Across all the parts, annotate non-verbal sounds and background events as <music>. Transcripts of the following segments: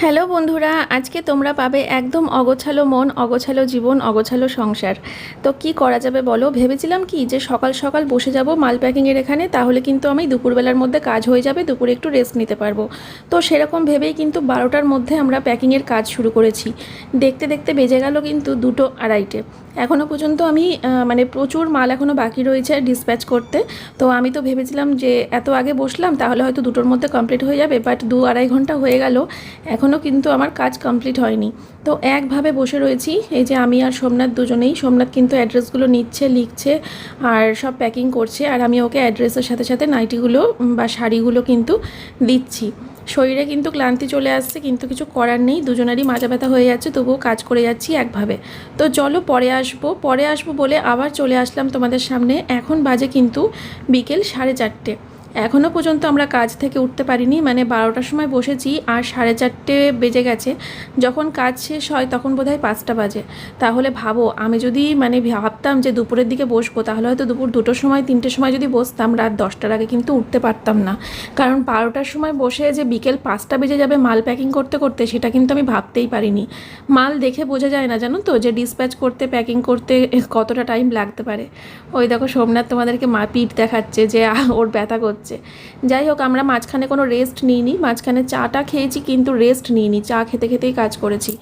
Hello বন্ধুরা, আজকে তোমরা পাবে একদম অগোছালো মন, অগোছালো জীবন, অগোছালো সংসার। তো কি করা যাবে বলো? ভেবেছিলাম কি যে সকাল সকাল বসে যাব মাল প্যাকিংয়ের এখানে, তাহলে কিন্তু আমি দুপুরবেলার মধ্যে কাজ হয়ে যাবে, দুপুরে একটু রেস্ট নিতে পারব। তো সেরকম ভেবেই কিন্তু বারোটার মধ্যে আমরা প্যাকিংয়ের কাজ শুরু করেছি। দেখতে দেখতে বেজে গেল কিন্তু দুটো আড়াইটে। এখনও পর্যন্ত আমি মানে প্রচুর মাল এখনও বাকি রয়েছে ডিসপ্যাচ করতে। তো আমি তো ভেবেছিলাম যে এত আগে বসলাম, তাহলে হয়তো দুটোর মধ্যে কমপ্লিট হয়ে যাবে বাট দু আড়াই ঘণ্টা হয়ে গেল। এখনও কিন্তু আমার কাজ কমপ্লিট হয়নি। তো একভাবে বসে রয়েছি, এই যে আমি আর সোমনাথ দুজনেই। সোমনাথ কিন্তু অ্যাড্রেসগুলো নিচ্ছে, লিখছে, আর সব প্যাকিং করছে, আর আমি ওকে অ্যাড্রেসের সাথে সাথে নাইটিগুলো বা শাড়িগুলো কিন্তু দিচ্ছি। শরীরে কিন্তু ক্লান্তি চলে আসছে, কিন্তু কিছু করার নেই, দুজনেরই মাজা ব্যথা হয়ে যাচ্ছে, তবুও কাজ করে যাচ্ছি একভাবে। তো চলো পরে আসব পরে আসব বলে আবার চলে আসলাম তোমাদের সামনে। এখন বাজে কিন্তু বিকেল সাড়ে চারটে। এখনও পর্যন্ত আমরা কাজ থেকে উঠতে পারিনি মানে বারোটার সময় বসেছি আর সাড়ে চারটে বেজে গেছে। যখন কাজ শেষ হয় তখন বোধহয় পাঁচটা বাজে। তাহলে ভাবো, আমি যদি মানে ভাবতাম যে দুপুরের দিকে বসবো, তাহলে হয়তো দুপুর দুটোর সময়, তিনটের সময় যদি বসতাম, রাত দশটার আগে কিন্তু উঠতে পারতাম না। কারণ বারোটার সময় বসে যে বিকেল পাঁচটা বেজে যাবে মাল প্যাকিং করতে করতে, সেটা কিন্তু আমি ভাবতেই পারিনি। মাল দেখে বোঝা যায় না, জানো তো, যে ডিসপ্যাচ করতে প্যাকিং করতে কতটা টাইম লাগতে পারে। ওই দেখো সোমনাথ তোমাদেরকে মা পিঠ দেখাচ্ছে যে ওর ব্যথা করছে যাই হোক, আমরা মাঝখানে কোনো রেস্ট নিইনি, মাঝখানে চাটা খেয়েছি কিন্তু রেস্ট নিইনি, চা খেতে খেতেই কাজ করেছি।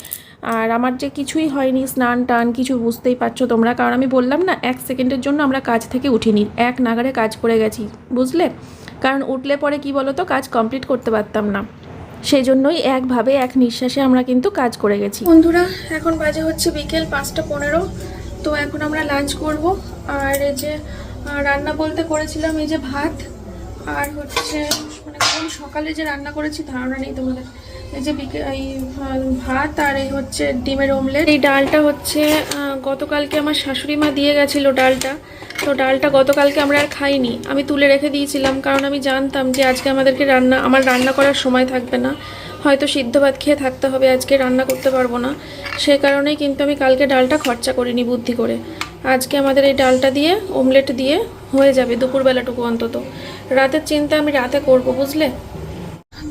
আর আমার যে কিছুই হয়নি, স্নান টান কিছু বুঝতেই পারছ তোমরা, কারণ আমি বললাম না, এক সেকেন্ডের জন্য আমরা কাজ থেকে উঠিনি, এক নাগারে কাজ করে গেছি, বুঝলে? কারণ উঠলে পরে কি বলো তো কাজ কমপ্লিট করতে পারতাম না। সেই জন্যই একভাবে, এক নিঃশ্বাসে আমরা কিন্তু কাজ করে গেছি। বন্ধুরা, এখন বাজে হচ্ছে বিকেল পাঁচটা পনেরো, তো এখন আমরা লাঞ্চ করব। আর এই যে রান্না বলতে করেছিলাম এই যে ভাত আর হচ্ছে মানে কোন সকালে যে রান্না করেছি ধারণা নেই তোমাদের। এই যে এই ভাত আর এই হচ্ছে ডিমের অমলেট এই ডালটা হচ্ছে গতকালকে আমার শাশুড়ি মা দিয়ে গেছিল ডালটা। তো ডালটা গতকালকে আমরা আর খাইনি। আমি তুলে রেখে দিয়েছিলাম কারণ আমি জানতাম যে আজকে আমাদেরকে রান্না আমার রান্না করার সময় থাকবে না। হয়তো সিদ্ধ ভাত খেয়ে থাকতে হবে, আজকে রান্না করতে পারব না। সে কারণেই কিন্তু আমি কালকে ডালটা খরচা করিনি বুদ্ধি করে। আজকে আমাদের এই ডালটা দিয়ে অমলেট দিয়ে হয়ে যাবে দুপুরবেলাটুকু অন্তত। রাতের চিন্তা আমি রাতে করব, বুঝলে?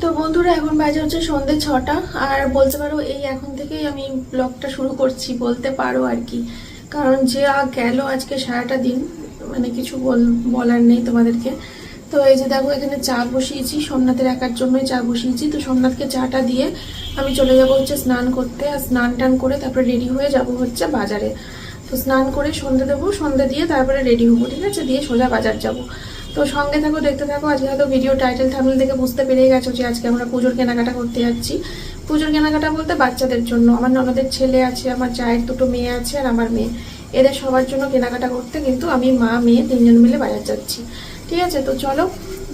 তো বন্ধুরা, এখন বাজে হচ্ছে সন্ধ্যে ছটা, আর বলতে পারো এই এখন থেকেই আমি ব্লগটা শুরু করছি, বলতে পারো আর কি। কারণ যে গেল আজকে সারাটা দিন মানে কিছু বল- বলার নেই তোমাদেরকে। তো এই যে দেখো, এখানে চা বসিয়েছি, সোমনাথের একার জন্যই চা বসিয়েছি। তো সোমনাথকে চাটা দিয়ে আমি চলে যাব হচ্ছে স্নান করতে, আর স্নান টান করে তারপরে রেডি হয়ে যাব হচ্ছে বাজারে। তো স্নান করে সন্ধে দেবো, সন্ধে দিয়ে তারপরে রেডি হব, ঠিক আছে? দিয়ে সোজা বাজার যাব। তো সঙ্গে থাকো, দেখতে থাকো, আজকে হয়তো ভিডিও টাইটেল থামলে দেখে বুঝতে পেরে গেছো যে আজকে আমরা পুজোর কেনাকাটা করতে যাচ্ছি। পুজোর কেনাকাটা বলতে বাচ্চাদের জন্য। আমার ননদের ছেলে আছে, আমার চায়ের দুটো মেয়ে আছে আর আমার মেয়ে। এদের সবার জন্য কেনাকাটা করতে কিন্তু আমি মা, মেয়ে তিনজন মিলে বাজার যাচ্ছি। ঠিক আছে? তো চলো,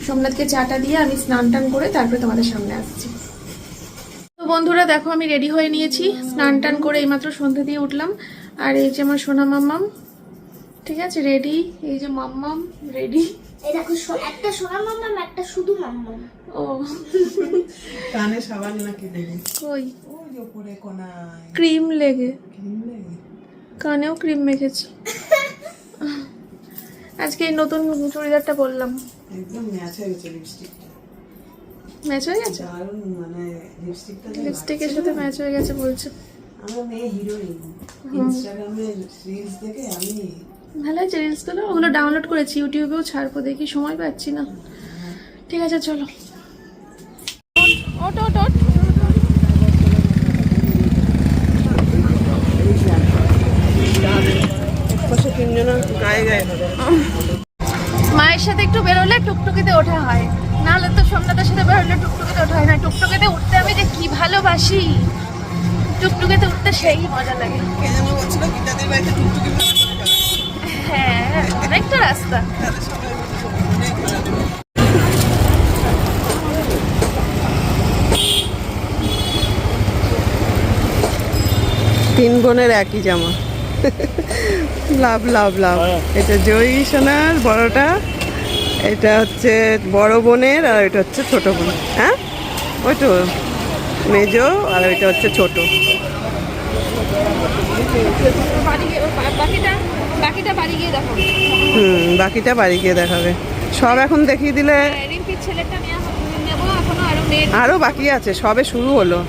সোমনাথকে চাটা দিয়ে আমি স্নান টান করে তারপরে তোমাদের সামনে আসছি। তো বন্ধুরা, দেখো আমি রেডি হয়ে নিয়েছি। স্নান টান করে এইমাত্র সন্ধে দিয়ে উঠলাম। আর এই যে আমার সোনা মাম্মাম ঠিক আছে রেডি এই যে মাম্মাম রেডি এই দেখো একটা সোনা মাম্মাম একটা শুধু মাম্মাম। ও। কানে সাবান নাকি দেবে? কই? ওই উপরে কোনায়। ক্রিম লেগে। কানেও ক্রিম মেখেছি। আজকে এই নতুন চুড়িদারটা একদম ম্যাচ হয়ে গেছে লিপস্টিকটা ম্যাচ হয়ে গেছে? মানে লিপস্টিকটা লিপস্টিকের সাথে ম্যাচ হয়ে গেছে বলছে। আমার মেয়ে হিরোইন ইনস্টাগ্রামে রিলস দেখে আমি ভালো আছে রিলসগুলো ওগুলো ডাউনলোড করেছি ইউটিউবেও ছাড়বো দেখি সময় পাচ্ছি না। ঠিক আছে চলো। ওট ওট ওট মায়ের সাথে একটু বেরোলে টুকটুকিতে ওঠা হয়। নাহলে তো সোমনাথের সাথে বেরোলে টুকটুকিতে ওঠা হয় না। টুকটুকিতে উঠতে আমি যে কি ভালোবাসি। টুকটুকিতে উঠতে সেই মজা লাগে। কে যেন বলছিল গীতাদের বাড়িতে টুকটুকি মেলা করে যাবে হ্যাঁ অনেকটা রাস্তা। তিন বোনের একই জামা। লাভ লাভ লাভ। এটা জয়ী সোনার বড়টা এটা হচ্ছে বড় বোনের আর এটা হচ্ছে ছোট বোন। হ্যাঁ? ওই তো। মেজো আর ওইটা হচ্ছে ছোট। বাকিটা বাড়ি গিয়ে দেখো। হুম বাকিটা বাড়ি গিয়ে দেখাবে। সব এখন দেখিয়ে দিলে এখনও আরও বাকি আছে সবে শুরু হলো।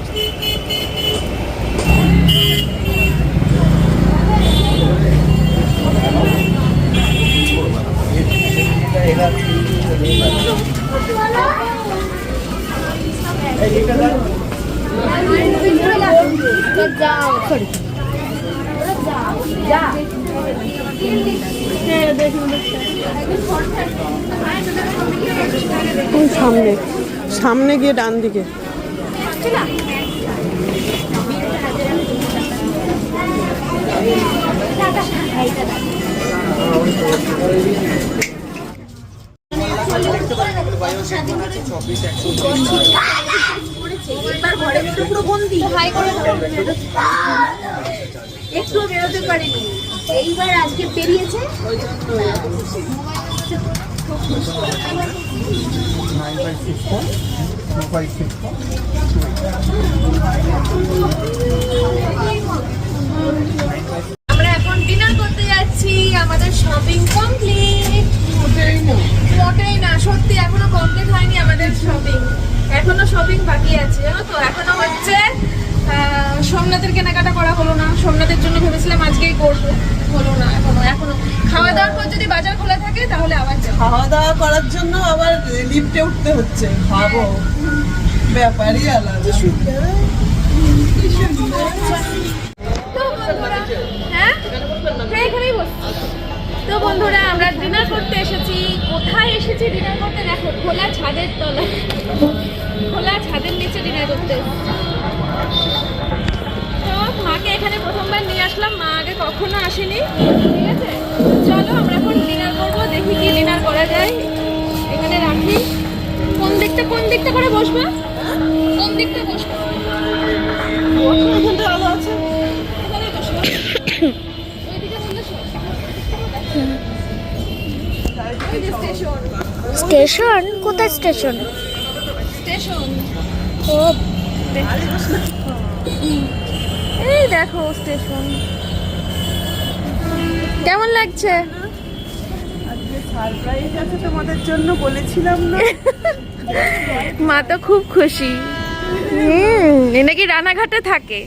সামনে সামনে গিয়ে ডান দিকে। এইবার আজকে আমরা এখন ডিনার করতে যাচ্ছি আমাদের শপিং কমপ্লিট শপিং বাকি আছে জানো তো? এখনও হচ্ছে সোমনাথের কেনাকাটা করা হলো না। সোমনাথের জন্য ভেবেছিলাম আজকেই করব। হলো না এখনও এখনও। খাওয়া দাওয়ার পর যদি বাজার খোলা থাকে তাহলে আবার খাওয়া দাওয়া করার জন্য আবার লিফটে উঠতে হচ্ছে। খাব। ব্যাপারই আলাদা। হ্যাঁ? হ্যাঁ তো বন্ধুরা আমরা ডিনার করতে এসেছি। কোথায় এসেছি ডিনার করতে? দেখো খোলা ছাদের তলায়। খোলা ছাদের নিচে ডিনার করতে। তো মাকে এখানে প্রথমবার নিয়ে আসলাম মা আগে কখনো আসেনি। ঠিক আছে? চলো আমরা এখন ডিনার করব দেখি কি ডিনার করা যায়। এখানে রাখি। কোন দিকটা কোন দিকটা করে বসবা? কোন দিকটা বসবা? এখানে স্টেশন? কোথায় স্টেশন? স্টেশন। ও এই দেখো স্টেশন। কেমন লাগছে? সারপ্রাইজ আছে তোমাদের জন্য বলেছিলাম না। <laughs> মা তো খুব খুশি। হুম এ নাকি রানাঘাটে থাকে?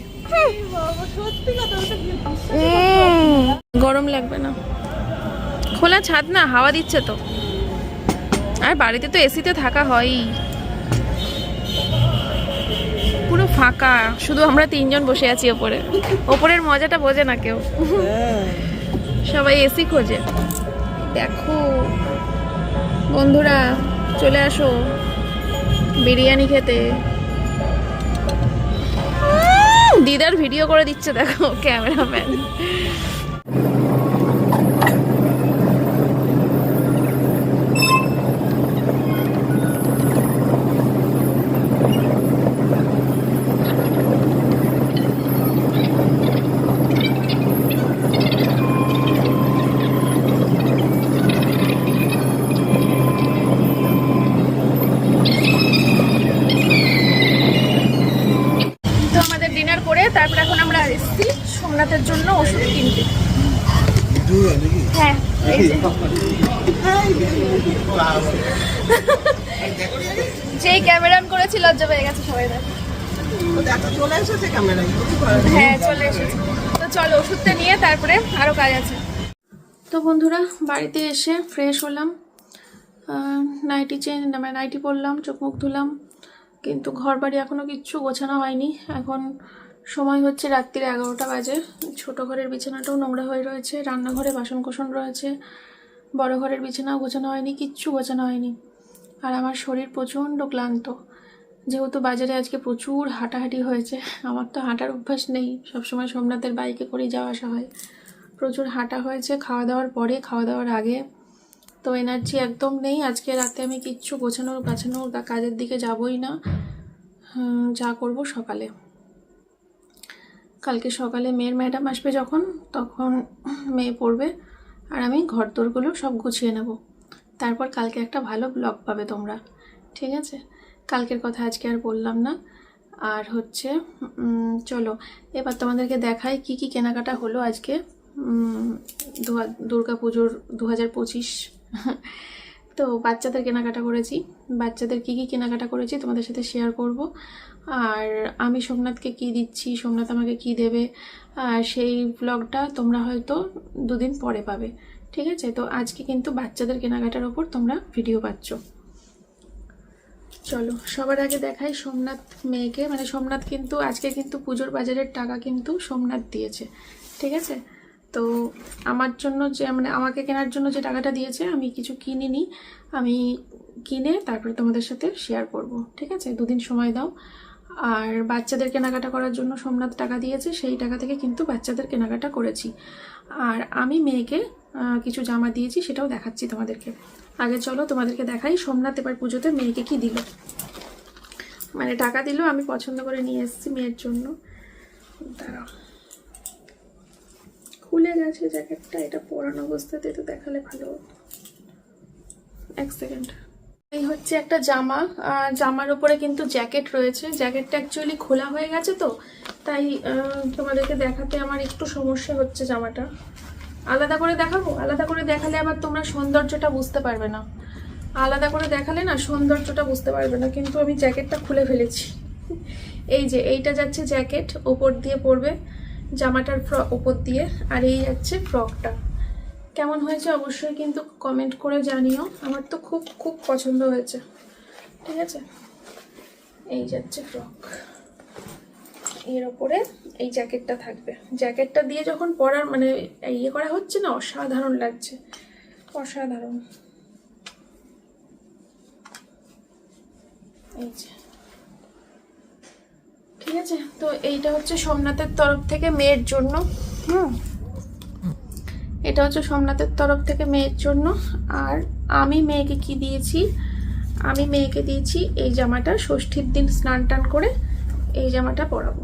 গরম লাগবে না। খোলা ছাদ না হাওয়া দিচ্ছে তো। আর বাড়িতে তো এসিতে থাকা হয়ই। পুরো ফাঁকা, শুধু আমরা তিনজন বসে আছি ওপরে। ওপরের মজাটা বোঝে না কেউ। সবাই এসি খোঁজে। দেখো, বন্ধুরা, চলে আসো বিরিয়ানি খেতে। দিদার ভিডিও করে দিচ্ছে, দেখো, ক্যামেরাম্যান। যেই ক্যামেরান করেছি, লজ্জা পেয়ে গেছে সবাই। হ্যাঁ চলে তো চলো, ওষুধটা নিয়ে তারপরে আরও কাজ আছে। তো বন্ধুরা, বাড়িতে এসে ফ্রেশ হলাম। নাইটি চেঞ্জ মানে নাইটি পরলাম চোখ মুখ ধুলাম। কিন্তু ঘর বাড়ি এখনও কিচ্ছু গোছানো হয়নি। এখন সময় হচ্ছে রাত্রির এগারোটা বাজে। ছোট ঘরের বিছানাটাও নোংরা হয়ে রয়েছে। রান্নাঘরে বাসন কোসন রয়েছে। বড় ঘরের বিছানাও গোছানো হয়নি, কিচ্ছু গোছানো হয়নি। আর আমার শরীর প্রচণ্ড ক্লান্ত। যেহেতু বাজারে আজকে প্রচুর হাঁটাহাঁটি হয়েছে, আমার তো হাঁটার অভ্যাস নেই। সবসময় সোমনাথের বাইকে করেই যাওয়া আসা হয়। প্রচুর হাঁটা হয়েছে, খাওয়া দাওয়ার পরে, খাওয়া দাওয়ার আগে। তো এনার্জি একদম নেই। আজকে রাতে আমি কিচ্ছু গোছানোর, গাছানোর কাজের দিকে যাবই না। যা করব সকালে। কালকে সকালে মেয়ের ম্যাডাম আসবে যখন, তখন মেয়ে পড়বে আর আমি ঘর দোরগুলো সব গুছিয়ে নেব। তারপর কালকে একটা ভালো ব্লগ পাবে তোমরা, ঠিক আছে? কালকের কথা আজকে আর বললাম না। আর হচ্ছে চলো, এবার তোমাদেরকে দেখাই কি কি কেনাকাটা হলো আজকে। দুর্গা পুজোর দু হাজার পঁচিশ। তো বাচ্চাদের কেনাকাটা করেছি। বাচ্চাদের কি কি কেনাকাটা করেছি তোমাদের সাথে শেয়ার করব। আর আমি সোমনাথকে কি দিচ্ছি, সোমনাথ আমাকে কি দেবে সেই ব্লগটা তোমরা হয়তো দুদিন পরে পাবে। ঠিক আছে? তো আজকে কিন্তু বাচ্চাদের কেনাকাটার ওপর তোমরা ভিডিও পাচ্ছ। চলো, সবার আগে দেখাই সোমনাথ মেয়েকে। মানে সোমনাথ কিন্তু, আজকে কিন্তু পুজোর বাজারের টাকা কিন্তু সোমনাথ দিয়েছে। ঠিক আছে? তো আমার জন্য যে মানে আমাকে কেনার জন্য যে টাকাটা দিয়েছে, আমি কিছু কিনিনি। আমি কিনে তারপরে তোমাদের সাথে শেয়ার করব, ঠিক আছে? দুদিন সময় দাও। আর বাচ্চাদের কেনাকাটা করার জন্য সোমনাথ টাকা দিয়েছে, সেই টাকা থেকে কিন্তু বাচ্চাদের কেনাকাটা করেছি। আর আমি মেয়েকে কিছু জামা দিয়েছি, সেটাও দেখাচ্ছি তোমাদেরকে। আগে চলো তোমাদেরকে দেখাই সোমনাথ এবার পুজোতে মেয়েকে কি দিল। মানে টাকা দিল, আমি পছন্দ করে নিয়ে এসেছি মেয়ের জন্য। দাঁড়াও। খুলে গেছে জ্যাকেটটা, এটা পরানো অবস্থাতে তো দেখালে ভালো এক সেকেন্ড। এই হচ্ছে একটা জামা জামার উপরে কিন্তু জ্যাকেট রয়েছে। জ্যাকেটটা অ্যাকচুয়ালি খোলা হয়ে গেছে তো, তাই তোমাদেরকে দেখাতে আমার একটু সমস্যা হচ্ছে জামাটা। আলাদা করে দেখাবো? আলাদা করে দেখালে আবার তোমরা সৌন্দর্যটা বুঝতে পারবে না। আলাদা করে দেখালে না সৌন্দর্যটা বুঝতে পারবে না, কিন্তু আমি জ্যাকেটটা খুলে ফেলেছি। এই যে, এইটা যাচ্ছে জ্যাকেট, ওপর দিয়ে পড়বে জামাটার ফ্র ওপর দিয়ে, আর এই যাচ্ছে ফ্রকটা। কেমন হয়েছে অবশ্যই কিন্তু কমেন্ট করে জানিও। আমার তো খুব খুব পছন্দ হয়েছে। ঠিক আছে? এই যাচ্ছে ফ্রক। এর ওপরে এই জ্যাকেটটা থাকবে। জ্যাকেটটা দিয়ে যখন পরার মানে ইয়ে করা হচ্ছে না, অসাধারণ লাগছে। অসাধারণ। এই যে। ঠিক আছে? তো এইটা হচ্ছে সোমনাথের তরফ থেকে মেয়ের জন্য। হুম? এটা হচ্ছে সোমনাথের তরফ থেকে মেয়ের জন্য। আর আমি মেয়েকে কি দিয়েছি? আমি মেয়েকে দিয়েছি এই জামাটা, ষষ্ঠীর দিন স্নান টান করে এই জামাটা পরাবো।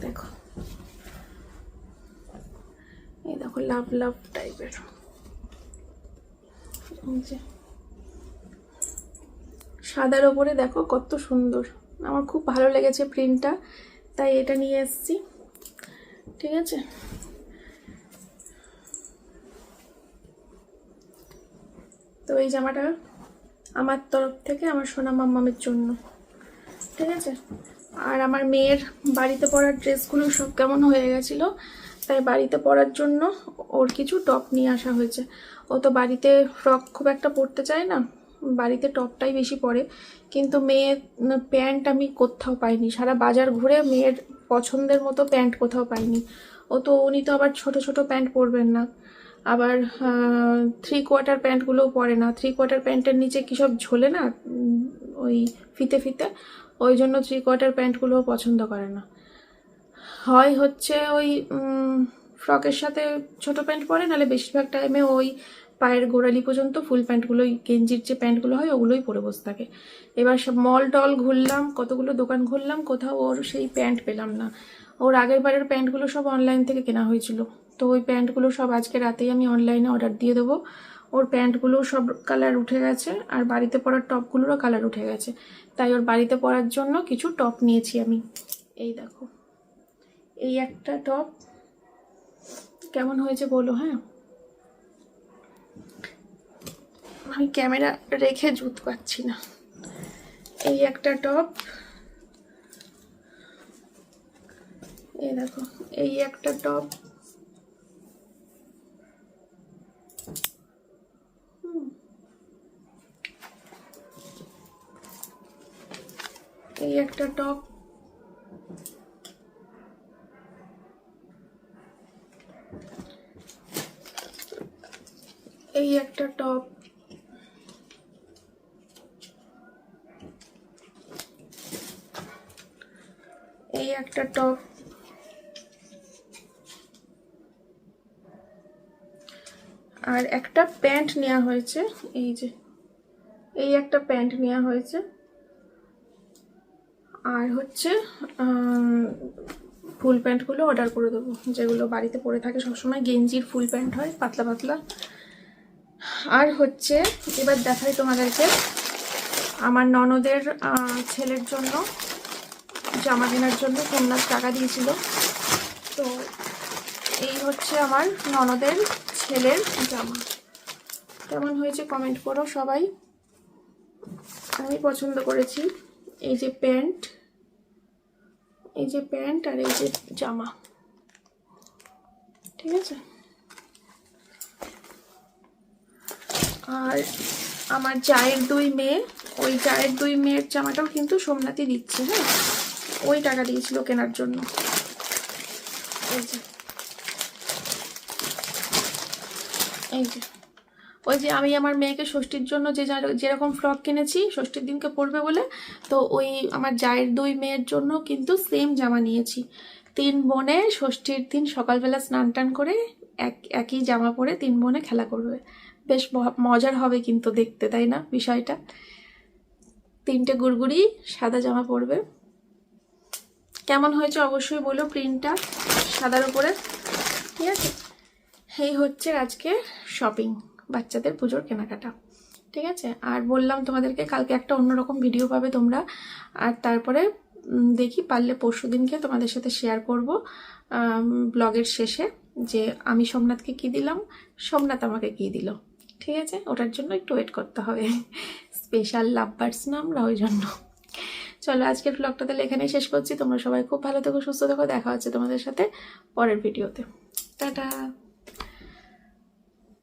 দেখো। এই দেখো, লাভ লাভ টাইপের। সাদার ওপরে দেখো কত সুন্দর। আমার খুব ভালো লেগেছে প্রিন্টটা তাই এটা নিয়ে এসেছি। ঠিক আছে? তো এই জামাটা আমার তরফ থেকে আমার সোনা মাম্মামের জন্য। ঠিক আছে? আর আমার মেয়ের বাড়িতে পরার ড্রেসগুলো সব কেমন হয়ে গেছিল, তাই বাড়িতে পরার জন্য ওর কিছু টপ নিয়ে আসা হয়েছে। ও তো বাড়িতে ফ্রক খুব একটা পরতে চায় না। বাড়িতে টপটাই বেশি পরে, কিন্তু মেয়ের প্যান্ট আমি কোথাও পাইনি। সারা বাজার ঘুরে মেয়ের পছন্দের মতো প্যান্ট কোথাও পাইনি। ও তো, উনি তো আবার ছোট ছোট প্যান্ট পরবেন না। আবার থ্রি কোয়ার্টার প্যান্টগুলোও পরে না। থ্রি কোয়ার্টার প্যান্টের নিচে কী সব ঝোলে না? ওই ফিতে ফিতে? ওই জন্য থ্রি কোয়ার্টার প্যান্টগুলোও পছন্দ করে না। হয় হচ্ছে ওই ফ্রকের সাথে ছোট প্যান্ট পরে, নাহলে বেশিরভাগ টাইমে ওই পায়ের গোড়ালি পর্যন্ত ফুল প্যান্টগুলোই গেঞ্জির যে প্যান্টগুলো হয় ওগুলোই পরে বসে থাকে। এবার সব মল টল ঘুরলাম, কতগুলো দোকান ঘুরলাম, কোথাও ওর সেই প্যান্ট পেলাম না। ওর আগের বারের প্যান্টগুলো সব অনলাইন থেকে কেনা হয়েছিল। তো ওই প্যান্টগুলো সব আজকে রাতেই আমি অনলাইনে অর্ডার দিয়ে দেবো। ওর প্যান্টগুলো সব কালার উঠে গেছে, আর বাড়িতে পরার টপগুলোরও কালার উঠে গেছে। তাই ওর বাড়িতে পরার জন্য কিছু টপ নিয়েছি আমি। এই দেখো। এই একটা টপ। কেমন হয়েছে বলো হ্যাঁ? আমি ক্যামেরা রেখে জুত পাচ্ছি না। এই একটা টপ। এই দেখো, এই একটা টপ। এই একটা টপ। এই একটা টপ এই একটা টপ আর একটা প্যান্ট নেওয়া হয়েছে, এই যে, এই একটা প্যান্ট নেওয়া হয়েছে। আর হচ্ছে ফুল প্যান্টগুলো অর্ডার করে দেবো, যেগুলো বাড়িতে পরে থাকে। সবসময় গেঞ্জির ফুল প্যান্ট হয়, পাতলা পাতলা। আর হচ্ছে, এবার দেখাই তোমাদেরকে আমার ননদের ছেলের জন্য। জামা কেনার জন্য সোমনাথ টাকা দিয়েছিল। তো এই হচ্ছে আমার ননদের ছেলের জামা। কেমন হয়েছে কমেন্ট করো সবাই। আমি পছন্দ করেছি। এই যে প্যান্ট, এই যে প্যান্ট আর এই যে জামা। ঠিক আছে? আর আমার চায়ের দুই মেয়ে, ওই চায়ের দুই মেয়ের জামাটাও কিন্তু সোমনাথই দিচ্ছে হ্যাঁ? ওই টাকা দিয়েছিল কেনার জন্য। যে। এই যে। ওই যে আমি আমার মেয়েকে ষষ্ঠীর জন্য যে যেরকম ফ্রক কিনেছি, ষষ্ঠীর দিনকে পরবে বলে, তো ওই আমার জায়ের দুই মেয়ের জন্য কিন্তু সেম জামা নিয়েছি। তিন বোনে ষষ্ঠীর দিন সকালবেলা স্নান টান করে এক, একই জামা পরে তিন বোনে খেলা করবে। বেশ মজার হবে কিন্তু দেখতে, তাই না বিষয়টা? তিনটে গুড়গুড়ি, সাদা জামা পরবে। কেমন হয়েছে অবশ্যই বলো প্রিন্টটা সাদার উপরে, ঠিক আছে? এই হচ্ছে আজকে শপিং বাচ্চাদের পুজোর কেনাকাটা, ঠিক আছে? আর বললাম তোমাদেরকে কালকে একটা অন্যরকম ভিডিও পাবে তোমরা, আর তারপরে দেখি পারলে পরশু দিনকে তোমাদের সাথে শেয়ার করব ব্লগের শেষে, যে আমি সোমনাথকে কি দিলাম, সোমনাথ আমাকে কি দিল, ঠিক আছে? ওটার জন্য একটু ওয়েট করতে হবে। স্পেশাল লাভ বার্ডস না আমরা ওই জন্য। চলো আজকের ব্লগটা তাহলে এখানেই শেষ করছি। তোমরা সবাই খুব ভালো থেকো, সুস্থ থেকো। দেখা হচ্ছে তোমাদের সাথে পরের ভিডিওতে টাটা।